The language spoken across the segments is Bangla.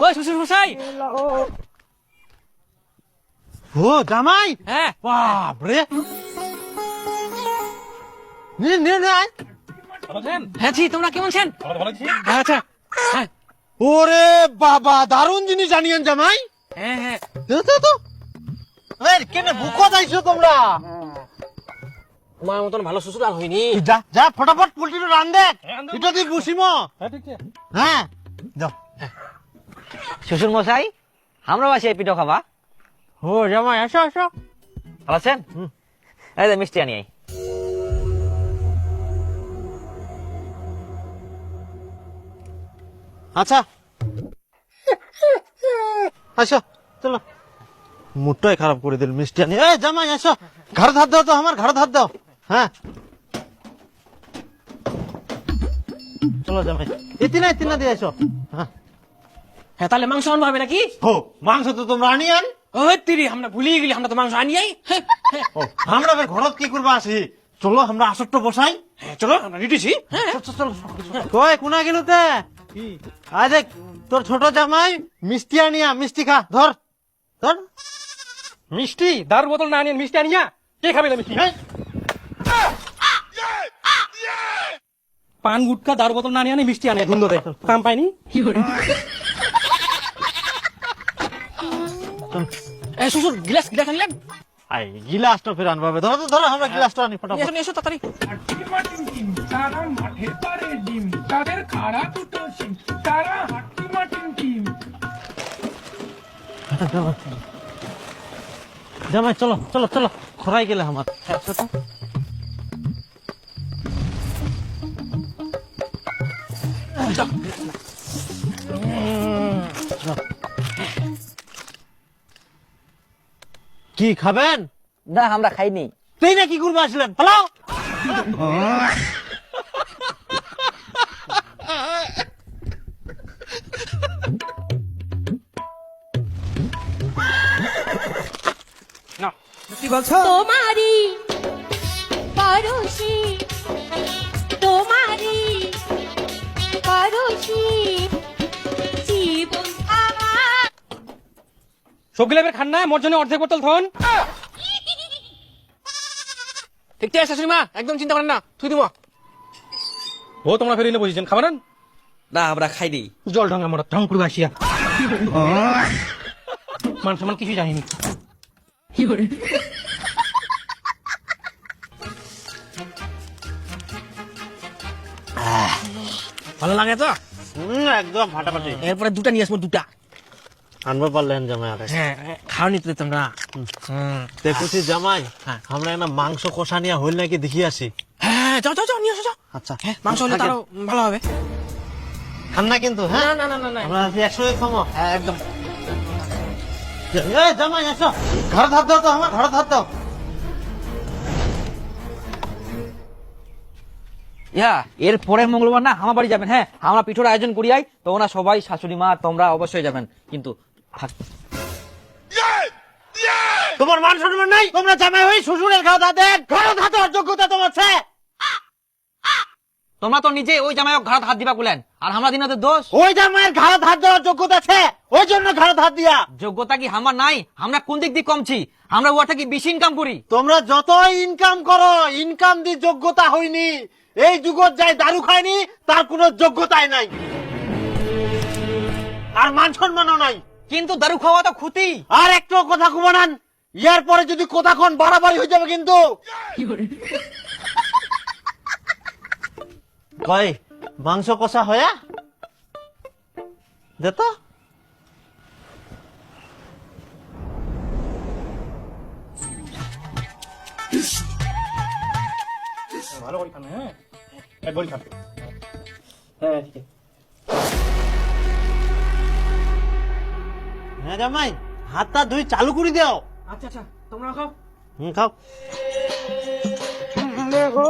ওই শ্বশুর মশাই? ও জামাই? হ্যাঁ। বাপ রে নে নে নে হ্যাঁ জি তোমরা কেমন আছেন? আচ্ছা হ্যাঁ। ওরে বাবা দারুণ জিনিস জানিয়েন জামাই। হ্যাঁ হ্যাঁ। তো কেনে ভুকো যাইছো তোমরা? তোমার মতন ভালো শ্বশুর আর হয়নি যা যা ফটাফট পোল্ট্রিটা রান দে এটা তুই বসিম হ্যাঁ যাও। শ্বশুর মশাই আমরা বাসি পিঠো খাবা। ও জামাই আসো আসো। ভালো আছেন? এই যে মিষ্টি আনি আই। আচ্ছা। আসো চলো। মুডটাই খারাপ করে দিল মিষ্টি আনি। এই জামাই আসো। ঘর ধার দাও তো আমার ঘর ধার দাও। হ্যাঁ। চলো জামাই। এতিনা এতিনা দিয়ে আসো। হ্যাঁ। হ্যাঁ তাহলে মাংস আনব হবে নাকি? হো মাংস তো তোমরা আনি আন ও তিরি আমরা ভুলিয়ে গেলি আমরা তো মাংস আনিয়াই হ্যাঁ হ্যাঁ, আমরা এবার ঘরত কি করবা আসি চলো আমরা আসরটা বসাই। হ্যাঁ, চলো আমরা রেডিছি হ্যাঁ কই কোনা গেল তে? আয় দেখ তোর ছোট জামাই মিষ্টি আনিয়া মিষ্টি খা ধর। ধর। মিষ্টি? দার বোতল না আনিয়ে মিষ্টি আনিয়া? কে খাবে না মিষ্টি? এই, পান গুটকা দার বোতল না আনিয়ে মিষ্টি আনে ধুন্দো দেয় কাম পাইনি এ শ্বশুর গ্লাস গ্লাস আনলেন? আই গিলাসটা ফের আনবা ধরো তো ধরো আমরা গিলাসটা আনি ফটাফট। এসো এসো তাড়াতাড়ি। তারা মাঠের পারে ডিম তাদের খাড়া দুটো সিম তারা হাট্টি মাটিন টিম জামাই চলো চলো চলো। খরাই গেলে আমার। কি খাবেন? না আমরা খাইনি। তুই না কি করব আসলেন? পালাও! তোমারি পরশি তোমারি পরশি সবগুলো খান না মোর জন্য অর্ধেক বোতল থন ঠিক আছে শাশুড়ি মা একদম চিন্তা করেন না তুই দিব। ও তোমরা ফেরিলে বসেছেন খাবার না আমরা খাইনি জল ঢঙ্গা মোটা ঢং করে আসিয়া। মান সমান কিছু জানিনি। ভালো লাগে তো? একদম ফাটাফাটি। এরপরে দুটা নিয়ে আসব দুটা। আনব পারলেন জামাই আরে হ্যাঁ খাওয়ানি তো দিতাম না দেখুছি জামাই হ্যাঁ। আমরা একটা মাংস কষা নিয়ে হইল নাকি দেখি আসি? হ্যাঁ যাও যাও যাও নিয়ে আসো যাও। আচ্ছা। হ্যাঁ মাংস হলে তারও ভালো হবে। খান না কিন্তু হ্যাঁ? না না না না আমরা একসঙ্গে খাব হ্যাঁ একদম। এই জামাই আসো। ঘর ধার দাও তো আমার ঘর ধার দাও। ইয়া এর পরে মঙ্গলবার না আমার বাড়ি যাবেন হ্যাঁ? আমরা পিঠোর আয়োজন করি আই তো ওনা সবাই শাশুড়ি মা তোমরা অবশ্যই যাবেন। কিন্তু তোমার মান সম্মান নাই? তোমরা জামাই হই শ্বশুরের ঘর ধার দেন ঘর ধার দেওয়ার যোগ্যতা তোমার আছে। তোমরা তো নিজে ওই জামাইক ঘাট হাত দিবা কুলেন। আর আমরা দিনতে দোষ? ওই জামাইয়ের ঘর ধার দেওয়ার যোগ্যতা আছে। ওই জন্য ঘর ধার দিয়া। যোগ্যতা কি আমার নাই? আমরা কোন দিক দিয়ে কমছি? আমরা ওটা কি বেশি ইনকাম করি? তোমরা যতই ইনকাম করো ইনকাম দি যোগ্যতা হয়নি। এই যুগত যাই দারু খায়নি তার কোনো যোগ্যতাই নাই। আর মান সম্মানও নাই। কিন্তু দারু খাওয়া তো ক্ষতি। আর একটু কথা কুমানান ইয়ার পরে যদি কথা কোন বাড়াবাড়ি হয়ে যাবে কিন্তু। কই মাংস কষা হয়া? দে তো। ভালো করে খান হ্যাঁ? একবারই খান। হ্যাঁ ঠিক আছে। হ্যাঁ জামাই হাতটা ধুই চালু করে দাও। আচ্ছা আচ্ছা তোমরা খাও। হুম খাও। দেখো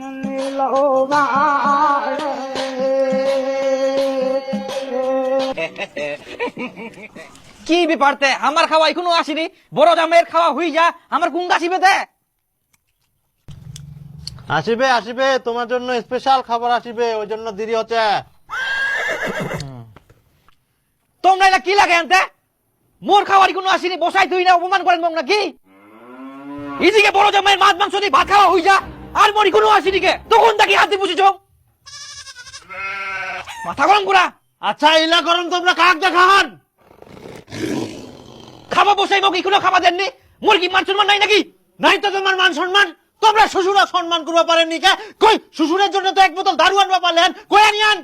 মনি লো কি ব্যাপারতে আমার খাওয়া এখনও আসেনি। বড় জামাইয়ের খাওয়া হই যা আমার কুঙ্গা আসিবে দে আসিবে আসিবে তোমার জন্য স্পেশাল খাবার আসিবে ওই জন্য দেরি হচ্ছে। তোমরা এটা কি লাগে আনতে? মোর খাওয়ার কোনো আসেনি বসাই তুই না অপমান করেন মগ নাকি এদিকে বড় জামাইয়ের মাছ মাংস দিয়ে ভাত খাওয়া হই যা আর মরি কোনো আসেনি কে? তখন তাকে হাতে বুঝেছ। মাথা গরম করা। আচ্ছা ইলা করম তোমরা কাক দেখান? খাওয়া বসাই মগ কোনো খাবা দেননি? মোর কি মান সম্মান নাই নাকি? নাই তো তোমার মান সম্মান। তোমরা শ্বশুরা সম্মান করবা পারেননি কে? কই, শ্বশুরের জন্য তো এক বোতল দারু আনবা পারলেন। কই আনিয়ান?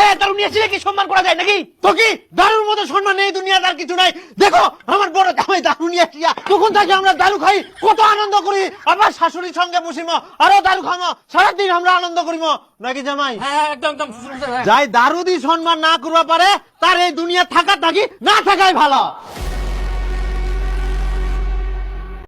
হ্যাঁ তার নিয়ে কি সম্মান করা যায় নাকি? তো কি দারুর মতো সম্মান এই দুনিয়াতে আর কিছু নাই? দেখো আমার বড় জামাই দারু নিয়ে আসিয়া তখন থেকে আমরা দারু খাই কত আনন্দ করি। আমার শাশুড়ির সঙ্গে বসিম আরও দারু খামো সারাদিন আমরা আনন্দ করিম। নাকি জামাই? হ্যাঁ একদম যাই দারু দি সম্মান না করবা পারে তার এই দুনিয়া থাকা থাকি না থাকাই ভালো।